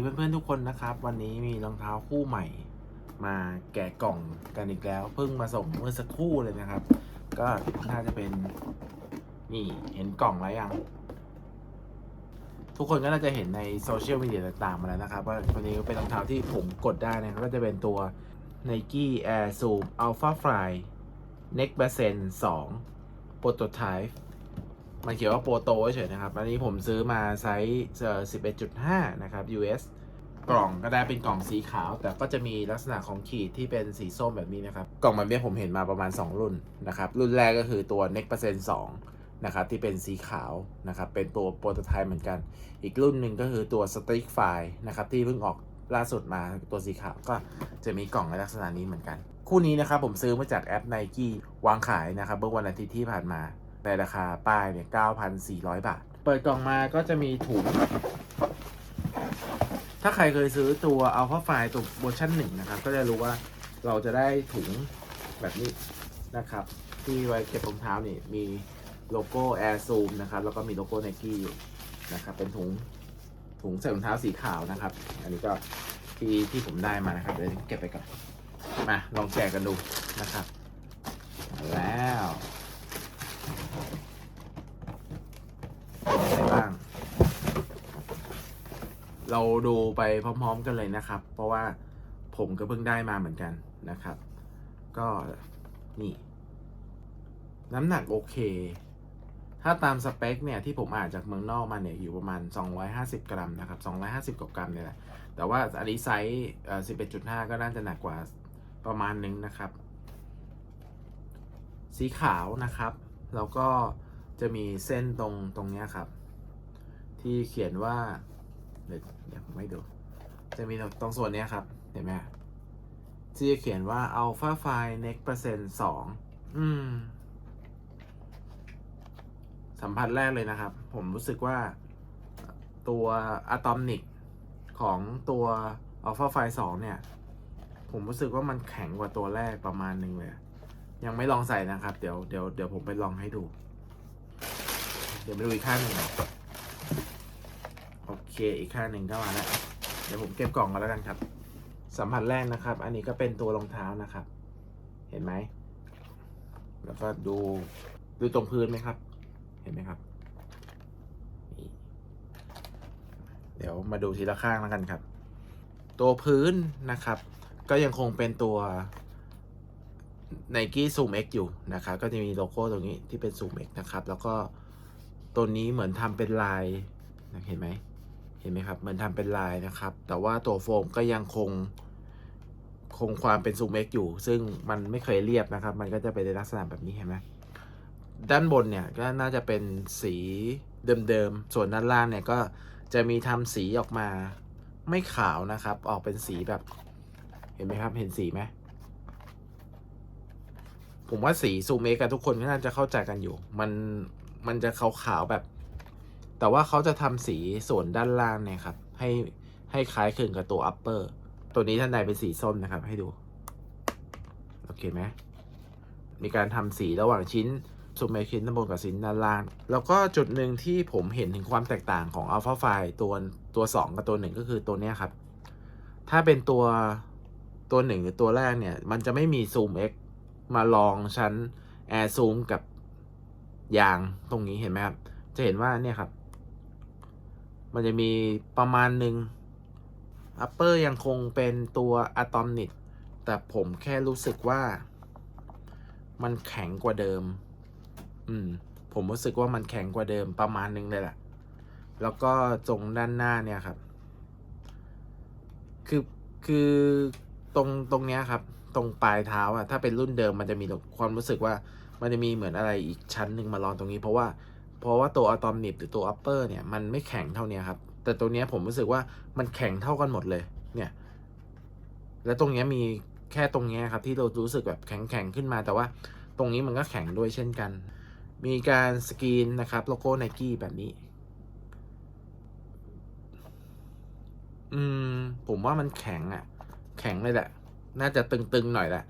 เพื่อนๆทุกคนนะครับ วันนี้มีรองเท้าคู่ใหม่ มาแกะกล่องกันอีกแล้ว เพิ่งมาส่งเมื่อสักครู่เลยนะครับ ก็น่าจะเป็นนี่เห็นกล่องแล้วยัง ทุกคนก็น่าจะเห็นในโซเชียลมีเดียต่างๆมาแล้วนะครับ ว่าวันนี้เป็นรองเท้าที่ผมกดได้นะครับก็จะเป็นตัว Nike Air Zoom Alpha Fly Neck b a s e n 2 Prototype มันเขียนว่าโปรโตเฉยนะครับ อันนี้ผมซื้อมาไซส์เอ่อ11.5นะครับ US กล่องก็ได้เป็นกล่องสีขาว แต่ก็จะมีลักษณะของขีดที่เป็นสีส้มแบบนี้นะครับ กล่องแบบนี้ผมเห็นมาประมาณ 2 รุ่นนะครับ รุ่นแรกก็คือตัว Neck p e r c e n t 2นะครับที่เป็นสีขาวนะครับ เป็นตัวโปรโตไทป์เหมือนกัน อีกรุ่นหนึ่งก็คือตัว Stick f i นะครับที่เพิ่งออกล่าสุดมาตัวสีขาวก็จะมีกล่องในลักษณะนี้เหมือนกัน คู่นี้นะครับผมซื้อมาจากแอป Nike วางขายนะครับเมื่อวันอาทิตย์ที่ผ่านมา ในราคาป้ายเนี่ย9,400 บาท เปิดกล่องมาก็จะมีถุง ถ้าใครเคยซื้อตัว Alpha f i ตัวเวอร์ชันหนึ่งนะครับ ก็จะรู้ว่าเราจะได้ถุงแบบนี้นะครับ ที่ไว้เก็บรองเท้านี่มีโลโก้ Air Zoom นะครับ แล้วก็มีโลโก้ Nike อยู่นะครับ เป็นถุงถุงใส่รองเท้าสีขาวนะครับ อันนี้ก็ที่ที่ผมได้มานะครับ เดี๋ยวเก็บไปก่อนมาลองแจกกันดูนะครับ แล้วเป็นไงบ้าง เราดูไปพร้อม ๆ กันเลยนะครับ เพราะว่าผมก็เพิ่งได้มาเหมือนกันนะครับ ก็นี่ น้ำหนักโอเค ถ้าตามสเปคเนี่ยที่ผมอ่านจากเมืองนอกมาเนี่ยอยู่ประมาณ 250 กรัมนะครับ 250กว่ากรัมเนี่ยแหละ แต่ว่าอันนี้ไซส์เอ่อ11.5 ก็น่าจะหนักกว่าประมาณนึงนะครับ สีขาวนะครับ แล้วก็จะมีเส้นตรงตรงนี้ครับ ที่เขียนว่า เดี๋ยวเดี๋ยวผมให้ดู จะมีตรงส่วนนี้ครับ เห็นไหมที่จะเขียนว่า alpha f i next percent สองอืม สัมผัสแรกเลยนะครับ ผมรู้สึกว่าตัวอะตอมิกของตัว alpha f i 2เนี่ย ผมรู้สึกว่ามันแข็งกว่าตัวแรกประมาณหนึ่งเลย ยังไม่ลองใส่นะครับ เดี๋ยวเดี๋ยวเดี๋ยวผมไปลองให้ดู เดี๋ยวไปดูอีกข้างหนึ่งโอ เคอีกข้างหนึ่งก็มาแล้วเดี๋ยวผมเก็บกล่องมาแล้วกันครับ สัมผัสแรกนะครับ อันนี้ก็เป็นตัวรองเท้านะครับ เห็นไหม แล้วก็ดูดูตรงพื้นไหมครับ เห็นไหมครับ เดี๋ยวมาดูทีละข้างแล้วกันครับ ตัวพื้นนะครับ ก็ยังคงเป็นตัว Nike Zoom X อยู่นะครับ ก็จะมีโลโก้ตรงนี้ที่เป็น Zoom X นะครับ แล้วก็ตัวนี้เหมือนทำเป็นลายเห็นไหม เห็นไหมครับเหมือนทำเป็นลายนะครับ แต่ว่าตัวโฟมก็ยังคงคงความเป็น Zoom X อยู่ ซึ่งมันไม่เคยเรียบนะครับ มันก็จะเป็นในลักษณะแบบนี้เห็นไหมด้านบนเนี่ยก็น่าจะเป็นสีเดิมๆ ส่วนด้านล่างเนี่ยก็จะมีทำสีออกมาไม่ขาวนะครับ ออกเป็นสีแบบ เห็นไหมครับ เห็นสีไหมผมว่าสีซูเมกันทุกคนก็น่าจะเข้าใจกันอยู่ มันมันจะขาวๆแบบ แต่ว่าเขาจะทำสีส่วนด้านล่างเนี่ยครับ ให้ให้คล้ายคลึงกับตัวอัปเปอร์ตัวนี้ท่านใดเป็นสีส้มนะครับ ให้ดู โอเคไหมมีการทำสีระหว่างชิ้นซูมเมคินด้านบนกับสินด้านล่าง แล้วก็จุดหนึ่งที่ผมเห็นถึงความแตกต่างของ Alpha f i ตัวตัว 2 กับตัว 1 ก็คือตัวนี้ครับ ถ้าเป็นตัวตัว 1 หรือตัวแรกเนี่ย มันจะไม่มี Zoom X มาลองชั้น Air Zoom กับยางตรงนี้เห็นไหมครับ จะเห็นว่าเนี่ยครับ มันจะมีประมาณหนึ่ง Upper ยังคงเป็นตัว Atomic แต่ผมแค่รู้สึกว่า มันแข็งกว่าเดิม อืม ผมรู้สึกว่ามันแข็งกว่าเดิมประมาณนึงเลยแหละ แล้วก็ตรงด้านหน้าเนี่ยครับ คือคือตรงตรงเนี้ยครับ ตรงปลายเท้าอะถ้าเป็นรุ่นเดิมมันจะมีความรู้สึกว่า มันจะมีเหมือนอะไรอีกชั้นหนึ่งมารองตรงนี้เพราะว่า เพราะว่าตัวอะตอมนิบหรือตัวอัปเปอร์เนี่ยมันไม่แข็งเท่านี้ครับ แต่ตัวนี้ผมรู้สึกว่ามันแข็งเท่ากันหมดเลย เนี่ย แล้วตรงนี้มีแค่ตรงนี้ครับที่เรารู้สึกแบบแข็งแข็งขึ้นมา แต่ว่าตรงนี้มันก็แข็งด้วยเช่นกัน มีการสกรีนนะครับโลโก้ไนกี้แบบนี้ อืม ผมว่ามันแข็งอะ่ะ แข็งเลยแหละ น่าจะตึงๆหน่อยแหละ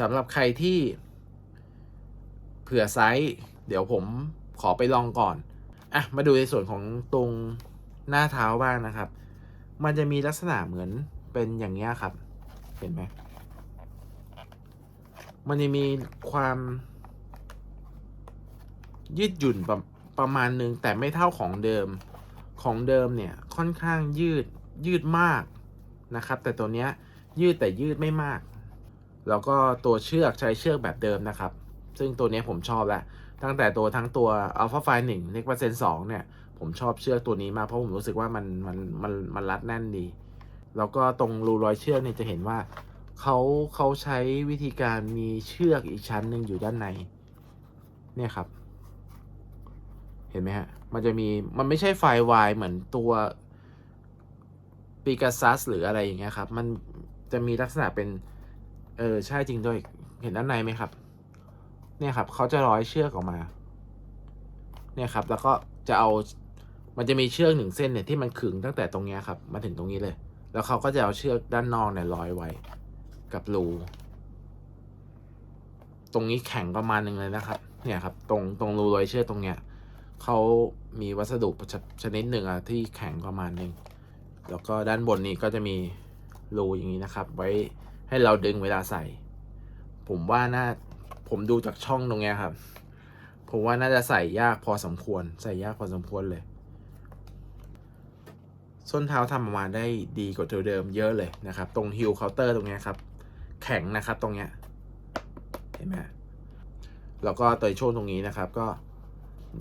สำหรับใครที่เผื่อไซส์ เดี๋ยวผม ขอไปลองก่อน อะ มาดูในส่วนของตรงหน้าเท้าบ้างนะครับ มันจะมีลักษณะเหมือนเป็นอย่างเงี้ครับ เห็นไหม มันจะมีความยืดหยุ่นประประมาณหนึ่งแต่ไม่เท่าของเดิม ของเดิมเนี่ยค่อนข้างยืดยืดมากนะครับ แต่ตัวเนี้ยยืดแต่ยืดไม่มาก แล้วก็ตัวเชือกใช้เชือกแบบเดิมนะครับ ซึ่งตัวเนี้ยผมชอบแล้ว ตั้งแต่ตัวทั้งตัว Alpha f i 1 n e x p e r c e n t 2เนี่ย ผมชอบเชือกตัวนี้มาก เพราะผมรู้สึกว่ามันมันมันมันรัดแน่นดี แล้วก็ตรงรูรอยเชือกเนี่ยจะเห็นว่าเขาเขาใช้วิธีการมีเชือกอีกชั้นหนึ่งอยู่ด้านใน เนี่ยครับ เห็นไหมฮะ มันจะมีมันไม่ใช่ไฟวายเหมือนตัวปีกาซัสหรืออะไรอย่างเงี้ยครับ มันจะมีลักษณะเป็น เออใช่จริงด้วย เห็นด้านในไหมครับ เนี่ยครับเขาจะร้อยเชือกออกมา เนี่ยครับ แล้วก็จะเอามันจะมีเชือกหนึ่งเส้นเนี่ยที่มันขึงตั้งแต่ตรงเนี้ยครับ มาถึงตรงนี้เลย แล้วเขาก็จะเอาเชือกด้านนอกเนี่ยร้อยไว้ กับรูตรงนี้แข็งประมาณหนึ่งเลยนะครับ เนี่ยครับ ตรงตรงรูร้อยเชือกตรงเนี้ยเขามีวัสดุชชนิดหนึ่งอะที่แข็งประมาณหนึ่งแล้วก็ด้านบนนี้ก็จะมีรูอย่างนี้นะครับ ไว้ให้เราดึงเวลาใส่ ผมว่าน่า ผมดูจากช่องตรงเนี้ยครับ ผมว่าน่าจะใส่ยากพอสมควร ใส่ยากพอสมควรเลย ส้นเท้าทำออกมาได้ดีกว่าตัวเดิมเยอะเลยนะครับ ตรงฮิลเคาน์เตอร์ตรงเนี้ยครับ แข็งนะครับตรงเนี้ยเห็นไหมแล้วก็เตยโชนตรงนี้นะครับก็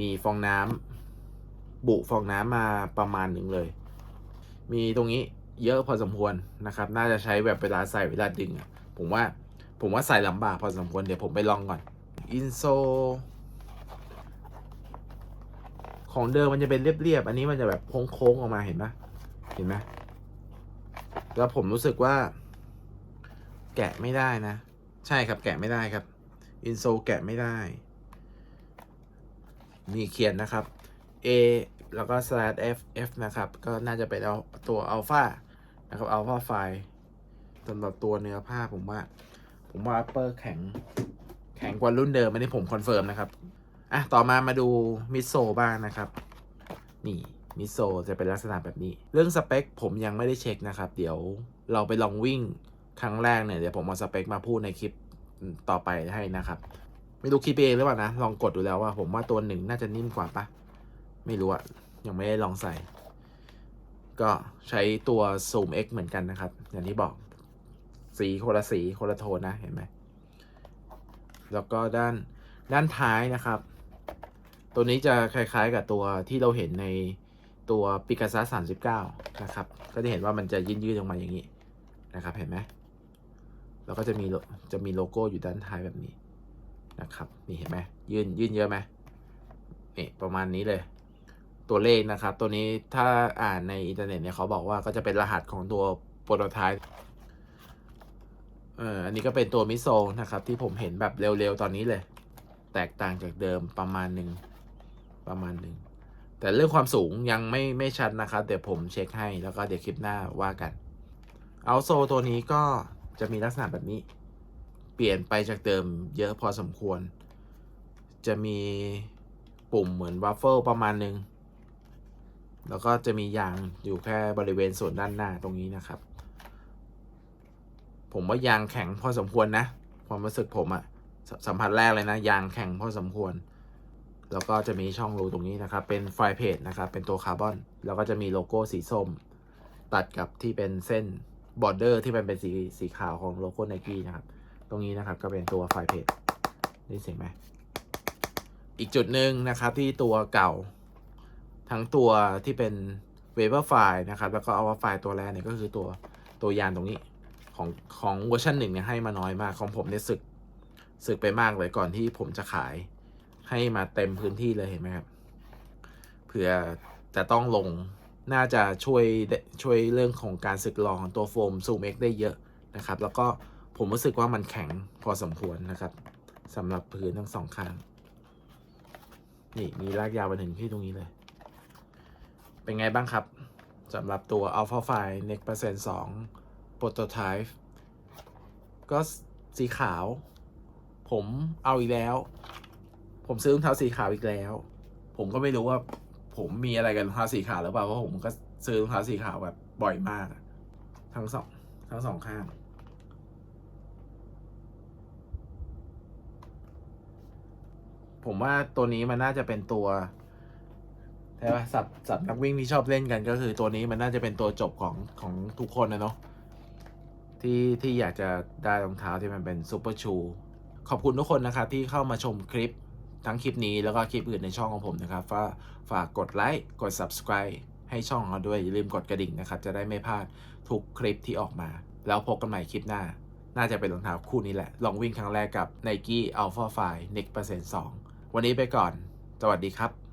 มีฟองน้ำบุฟองน้ำมาประมาณหนึ่งเลย มีตรงนี้เยอะพอสมควรนะครับ น่าจะใช้แบบเวลาใส่เวลาดึงอะผมว่า ผมว่าใส่ลำบากพอสมควร เดี๋ยวผมไปลองก่อน อินโซ ของเดิมมันจะเป็นเรียบๆ อันนี้มันจะแบบโค้งๆออกมาเห็นไหมเห็นไหมแล้วผมรู้สึกว่า แกะไม่ได้นะ ใช่ครับแกะไม่ได้ครับ อินโซแกะไม่ได้ มีเขียนนะครับ A แล้วก็ slash F F นะครับ ก็น่าจะเป็นเอาตัวอัลฟานะครับอัลฟาไฟสำหรับตัวเนื้อผ้าผมว่า ผมว่า upper แข็ง แข็งกว่ารุ่นเดิมอันนี้ผมคอนเฟิร์มนะครับอะต่อมามาดูมิโซบ้างนะครับ นี่มิโซจะเป็นลักษณะแบบนี้ เรื่องสเปคผมยังไม่ได้เช็คนะครับ เดี๋ยวเราไปลองวิ่งครั้งแรกเนี่ย เดี๋ยวผมเอาสเปคมาพูดในคลิปต่อไปให้นะครับ ไม่รู้คิปเองหรือเปล่านะ ลองกดดูแล้วว่าผมว่าตัวหนึ่งน่าจะนิ่มกว่าปะไม่รู้อะยังไม่ได้ลองใส่ ก็ใช้ตัว Zoom X เหมือนกันนะครับ อย่างที่บอก สีคนละสีคนละโทนนะเห็นไหมแล้วก็ด้านด้านท้ายนะครับ ตัวนี้จะคล้ายๆกับตัวที่เราเห็นในตัวปิกาซัส39นะครับ ก็จะเห็นว่ามันจะยืดยืดๆออกมาอย่างนี้นะครับ เห็นไหมแล้วก็จะมีโลจะมีโลโก้อยู่ด้านท้ายแบบนี้นะครับ นี่เห็นไหมยืนยืนเยอะไหมนี่ประมาณนี้เลย ตัวเลขนะครับ ตัวนี้ถ้าอ่านในอินเทอร์เน็ตเนี่ยเขาบอกว่าก็จะเป็นรหัสของตัวโปรโตไทป์ เอออันนี้ก็เป็นตัวมิโซนะครับ ที่ผมเห็นแบบเร็วๆตอนนี้เลย แตกต่างจากเดิมประมาณหนึ่งประมาณหนึ่งแต่เรื่องความสูงยังไม่ไม่ชัดนะครับ เดี๋ยวผมเช็คให้แล้วก็เดี๋ยวคลิปหน้าว่ากัน เอาโซตัวนี้ก็จะมีลักษณะแบบนี้ เปลี่ยนไปจากเดิมเยอะพอสมควร จะมีปุ่มเหมือนวัฟเฟิลประมาณหนึ่งแล้วก็จะมียางอยู่แค่บริเวณส่วนด้านหน้าตรงนี้นะครับ ผมว่ายางแข็งพอสมควรนะ ความรู้สึกผมอะสสัมผัสแรกเลยนะ ยางแข็งพอสมควร แล้วก็จะมีช่องรูตรงนี้นะครับ เป็นไฟเพจนะครับ เป็นตัวคาร์บอน แล้วก็จะมีโลโก้สีส้ม ตัดกับที่เป็นเส้นบอร์เดอร์ที่มันเป็นสีสีขาวของโลโก้ไนกี้นะครับ ตรงนี้นะครับก็เป็นตัวไฟเพจนี่เสียงไหมอีกจุดหนึ่งนะครับที่ตัวเก่า ทั้งตัวที่เป็นเวเ e อร์ไฟนะครับ แล้วก็เอาไฟตัวแรกเนี่ยก็คือตัวตัวยานตรงนี้ ของของเวอร์ชันหนึ่งเนี่ยให้มาน้อยมากของผมเนี่ยสึกสึกไปมากเลยก่อนที่ผมจะขายให้มาเต็มพื้นที่เลยเห็นไหมครับเผื่อจะต้องลงน่าจะช่วยช่วยเรื่องของการสึกลองของตัวโฟมซูมเอ็กได้เยอะนะครับ แล้วก็ผมรู้สึกว่ามันแข็งพอสมควรนะครับสำหรับพื้นทั้งสองข้าง นี่มีลากยาวไปถึงที่ตรงนี้เลย เป็นไงบ้างครับสำหรับตัว Alpha f i Next Percent 2 Prototype ก็สีขาว ผมเอาอีกแล้ว ผมซื้อรองเท้าสีขาวอีกแล้ว ผมก็ไม่รู้ว่า ผมมีอะไรกับรองเท้าสีขาวหรือเปล่าเพราะผมก็ซื้อรองเท้าสีขาวแบบบ่อยมาก ทั้งสองทั้งสองข้าง ผมว่าตัวนี้มันน่าจะเป็นตัวใช่ปะสับสับนักวิ่งที่ชอบเล่นกันก็คือตัวนี้มันน่าจะเป็นตัวจบของของทุกคนนะเนาะ ที่ที่อยากจะได้รองเท้าที่มันเป็นซูเปอร์ชูขอบคุณทุกคนนะครับที่เข้ามาชมคลิปทั้งคลิปนี้แล้วก็คลิปอื่นในช่องของผมนะครับฝากฝากกดไลค์กด subscribe ให้ช่องเราด้วย อย่าลืมกดกระดิ่งนะครับ จะได้ไม่พลาดทุกคลิปที่ออกมา แล้วพบกันใหม่คลิปหน้า น่าจะเป็นรองเท้าคู่นี้แหละ ลองวิ่งครั้งแรกกับ Nike Alpha 5 Next Percent 2 วันนี้ไปก่อน สวัสดีครับ